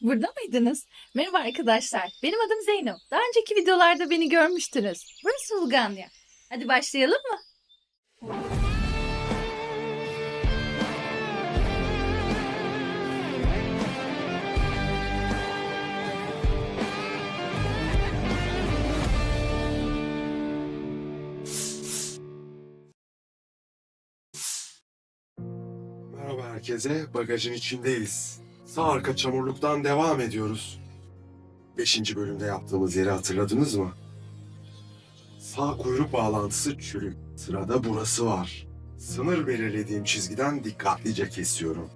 Burada mıydınız? Merhaba arkadaşlar. Benim adım Zeyno. Daha önceki videolarda beni görmüştünüz. Burası Ulganya. Hadi başlayalım mı? Merhaba herkese, bagajın içindeyiz. Sağ arka çamurluktan devam ediyoruz. Beşinci bölümde yaptığımız yeri hatırladınız mı? Sağ kuyruk bağlantısı çürük. Sırada burası var. Sınır belirlediğim çizgiden dikkatlice kesiyorum.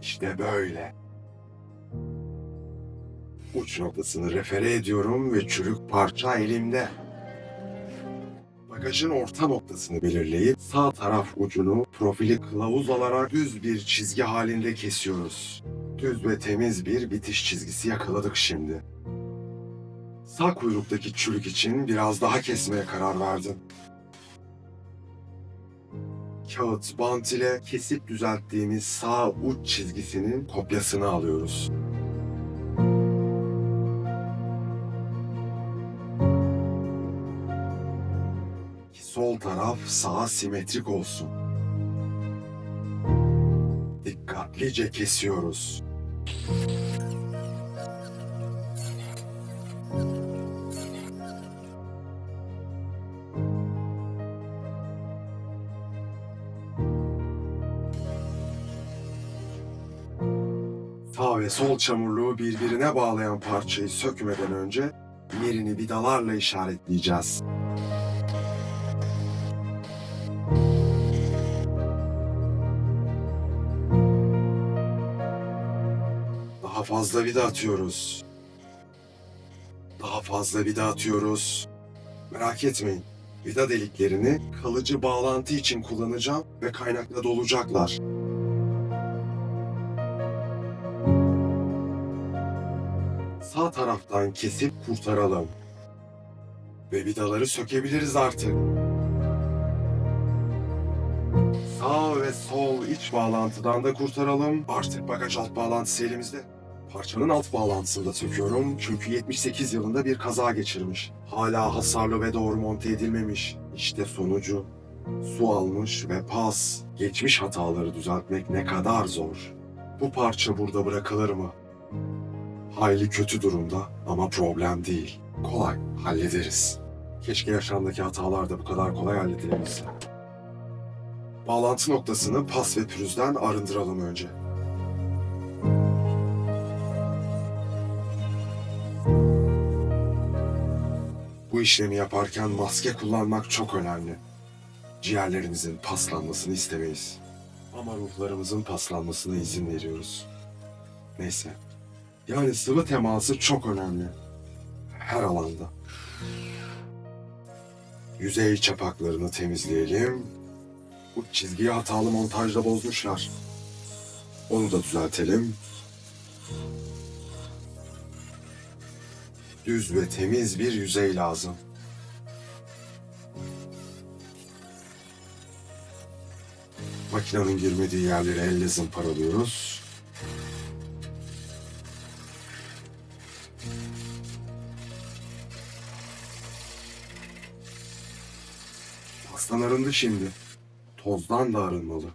İşte böyle. Uç noktasını refere ediyorum ve çürük parça elimde. Bagajın orta noktasını belirleyip sağ taraf ucunu profili kılavuz alarak düz bir çizgi halinde kesiyoruz. Düz ve temiz bir bitiş çizgisi yakaladık şimdi. Sağ kuyruktaki çürük için biraz daha kesmeye karar verdim. Kağıt bant ile kesip düzelttiğimiz sağ uç çizgisinin kopyasını alıyoruz. Sol taraf sağa simetrik olsun. Dikkatlice kesiyoruz. Sağ ve sol çamurluğu birbirine bağlayan parçayı sökmeden önce yerini vidalarla işaretleyeceğiz. Daha fazla vida atıyoruz. Daha fazla vida atıyoruz. Merak etmeyin. Vida deliklerini kalıcı bağlantı için kullanacağım ve kaynakla dolacaklar. Sağ taraftan kesip kurtaralım. Ve vidaları sökebiliriz artık. Sağ ve sol iç bağlantıdan da kurtaralım. Artık bagaj alt bağlantısı elimizde. Parçanın alt bağlantısını da söküyorum çünkü 78 yılında bir kaza geçirmiş. Hala hasarlı ve doğru monte edilmemiş. İşte sonucu. Su almış ve pas. Geçmiş hataları düzeltmek ne kadar zor. Bu parça burada bırakılır mı? Hayli kötü durumda ama problem değil. Kolay, hallederiz. Keşke yaşamdaki hatalar da bu kadar kolay halledilebilse. Bağlantı noktasını pas ve pürüzden arındıralım önce. Bu işlemi yaparken maske kullanmak çok önemli. Ciğerlerimizin paslanmasını istemeyiz. Ama ruhlarımızın paslanmasına izin veriyoruz. Neyse. Yani sıvı teması çok önemli. Her alanda. Yüzey çapaklarını temizleyelim. Bu çizgiyi hatalı montajda bozmuşlar. Onu da düzeltelim. Düz ve temiz bir yüzey lazım. Makinenin girmediği yerleri elle zımparalıyoruz. Pastan arındı şimdi. Tozdan da arınmalı.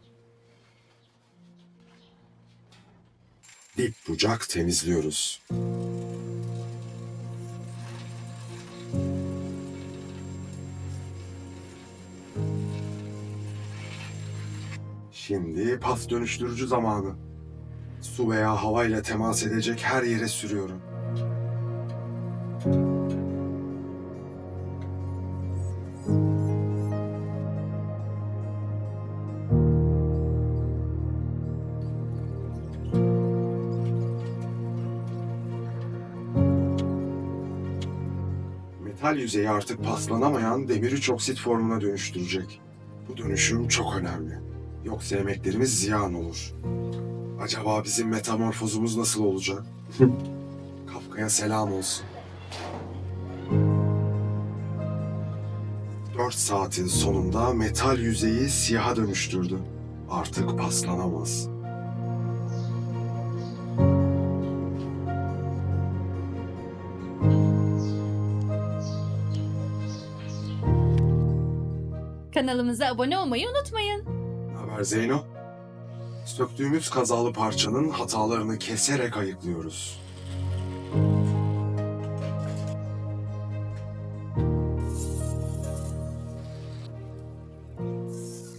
Dip bucak temizliyoruz. Şimdi pas dönüştürücü zamanı. Su veya havayla temas edecek her yere sürüyorum. Metal yüzeyi artık paslanamayan demir üç oksit formuna dönüştürecek. Bu dönüşüm çok önemli. Yoksa emeklerimiz ziyan olur. Acaba bizim metamorfozumuz nasıl olacak? Kafka'ya selam olsun. Dört saatin sonunda metal yüzeyi siyaha dönüştürdü. artık paslanamaz. Kanalımıza abone olmayı unutmayın. Haber Zeyno? Söktüğümüz kazalı parçanın hatalarını keserek ayıklıyoruz.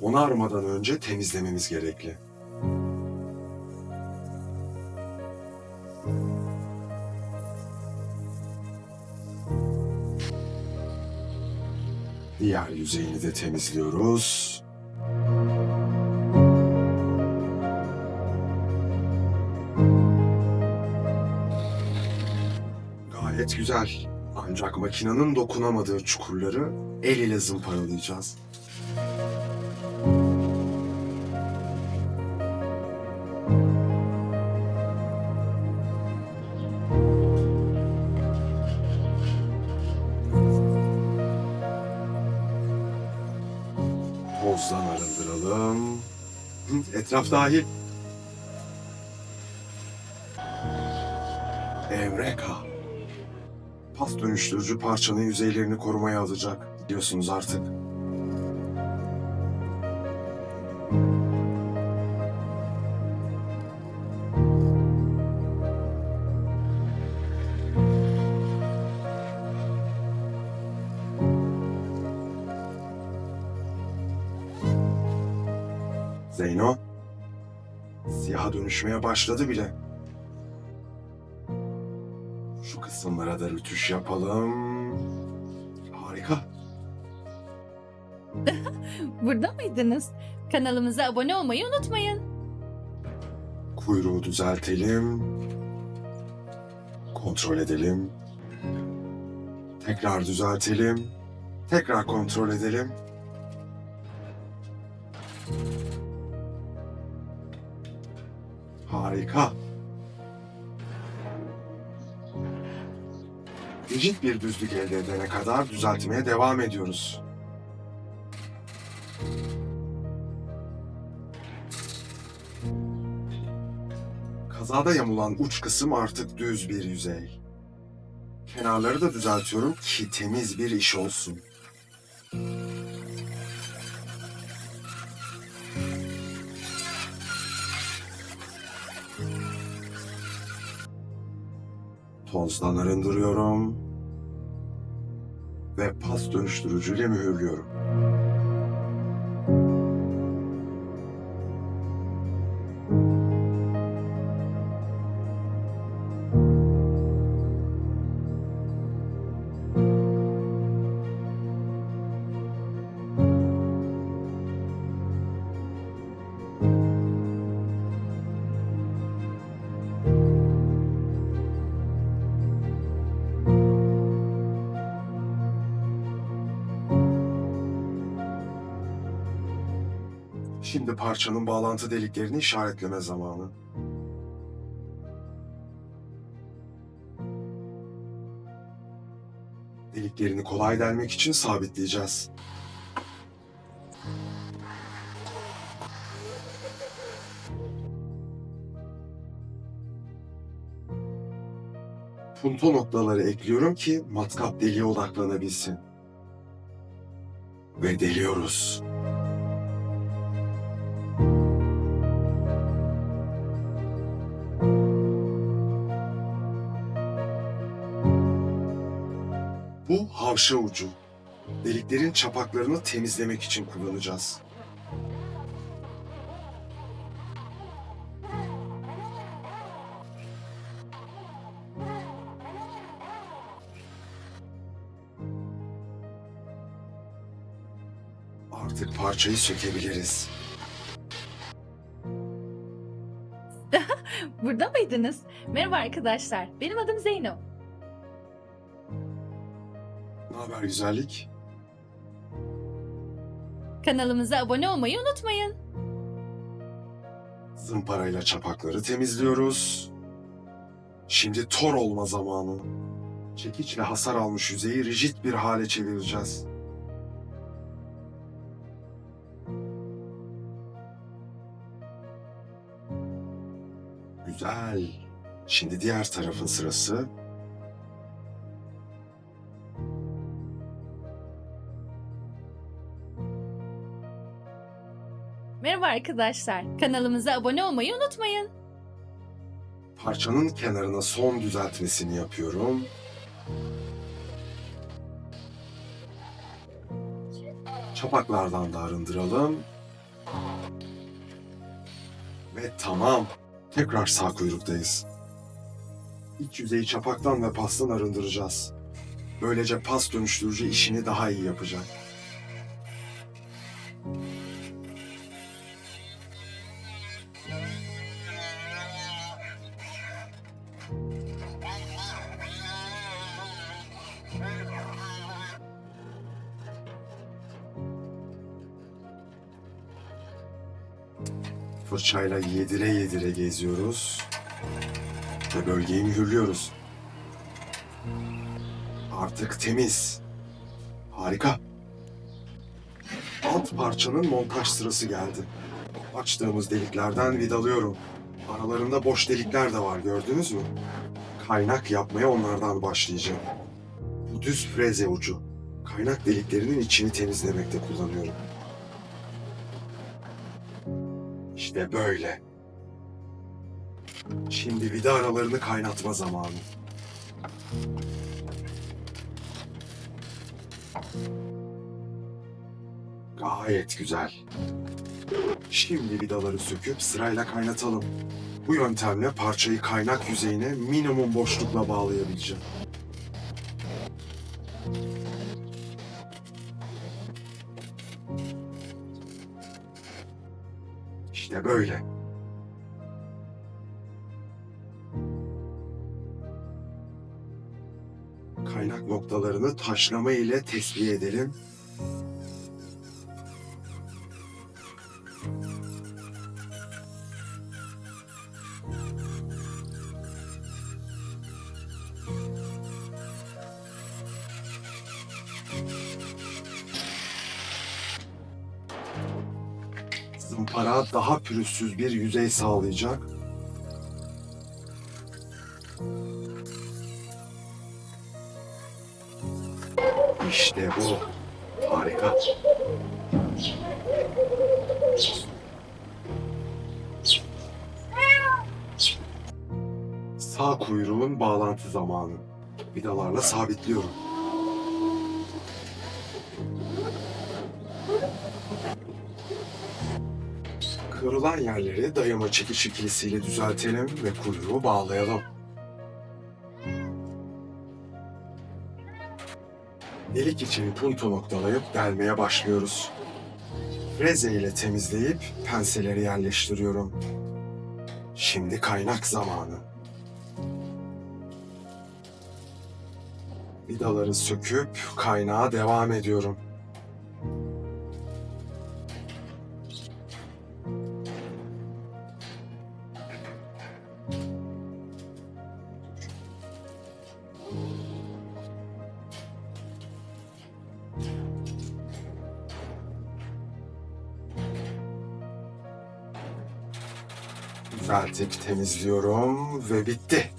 Onarmadan önce temizlememiz gerekli. Diğer yüzeyini de temizliyoruz. Gayet güzel. Ancak makinenin dokunamadığı çukurları el ile zımparalayacağız. Tozdan arındıralım. Etraf dahil. Evreka. Pas dönüştürücü parçanın yüzeylerini korumaya alacak. Diyorsunuz artık. Zeyno, siyaha dönüşmeye başladı bile. Kısımlara da rütüş yapalım. Harika. Burada mıydınız? Kanalımıza abone olmayı unutmayın. Kuyruğu düzeltelim. Kontrol edelim. Tekrar düzeltelim. Tekrar kontrol edelim. Harika. Rigid bir düzlük elde edene kadar düzeltmeye devam ediyoruz. Kazada yamulan uç kısım artık düz bir yüzey. Kenarları da düzeltiyorum ki temiz bir iş olsun. Tozdan arındırıyorum. Ve pas dönüştürücüyle mühürlüyorum. Şimdi parçanın bağlantı deliklerini işaretleme zamanı. Deliklerini kolay delmek için sabitleyeceğiz. Punto noktaları ekliyorum ki matkap deliğe odaklanabilsin. Ve deliyoruz. Bu havşa ucu. Deliklerin çapaklarını temizlemek için kullanacağız. Artık parçayı sökebiliriz. Burada mıydınız? Merhaba arkadaşlar. Benim adım Zeyno haber güzellik? Kanalımıza abone olmayı unutmayın. Zımparayla çapakları temizliyoruz. Şimdi tor olma zamanı. Çekiçle hasar almış yüzeyi rigid bir hale çevireceğiz. Güzel. Şimdi diğer tarafın sırası Merhaba arkadaşlar. Kanalımıza abone olmayı unutmayın. Parçanın kenarına son düzeltmesini yapıyorum. Çapaklardan da arındıralım. Ve tamam. Tekrar sağ kuyruktayız. İç yüzeyi çapaktan ve pastan arındıracağız. Böylece pas dönüştürücü işini daha iyi yapacak. Fırçayla yedire yedire geziyoruz. Ve bölgeyi mühürlüyoruz. Artık temiz. Harika. Alt parçanın montaj sırası geldi. Açtığımız deliklerden vidalıyorum. Aralarında boş delikler de var gördünüz mü? Kaynak yapmaya onlardan başlayacağım. Bu düz freze ucu. Kaynak deliklerinin içini temizlemekte kullanıyorum. İşte böyle. Şimdi vida aralarını kaynatma zamanı. Gayet güzel. Şimdi vidaları söküp sırayla kaynatalım. Bu yöntemle parçayı kaynak yüzeyine minimum boşlukla bağlayabileceğim. İşte böyle. Kaynak noktalarını taşlama ile tesviye edelim. Zımpara daha pürüzsüz bir yüzey sağlayacak. İşte bu. Harika. Sağ kuyruğun bağlantı zamanı. Vidalarla sabitliyorum. Kırılan yerleri dayama çekiç ikilisiyle düzeltelim ve kuyruğu bağlayalım. Delik içini punto noktalayıp delmeye başlıyoruz. Freze ile temizleyip penseleri yerleştiriyorum. Şimdi kaynak zamanı. Vidaları söküp kaynağa devam ediyorum. Düzeltip temizliyorum ve bitti.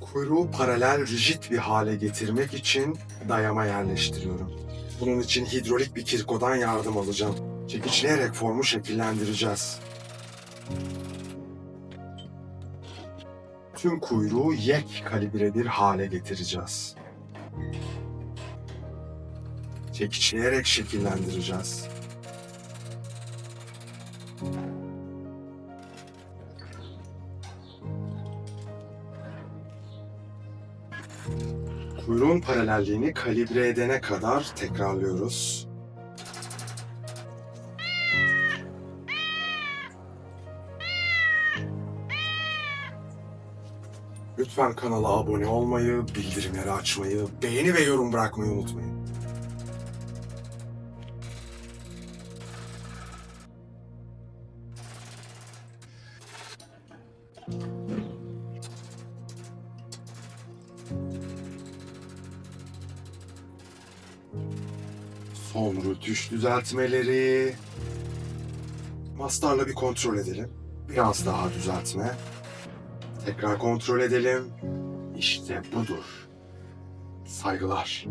Kuyruğu paralel rigid bir hale getirmek için dayama yerleştiriyorum. Bunun için hidrolik bir kirkodan yardım alacağım. Çekiçleyerek formu şekillendireceğiz. Tüm kuyruğu yek kalibre bir hale getireceğiz. Çekiçleyerek şekillendireceğiz. Kuyruğun paralelliğini kalibre edene kadar tekrarlıyoruz. Lütfen kanala abone olmayı, bildirimleri açmayı, beğeni ve yorum bırakmayı unutmayın. Son rötuş düzeltmeleri. Mastarla bir kontrol edelim. Biraz daha düzeltme. Tekrar kontrol edelim. İşte budur. Saygılar.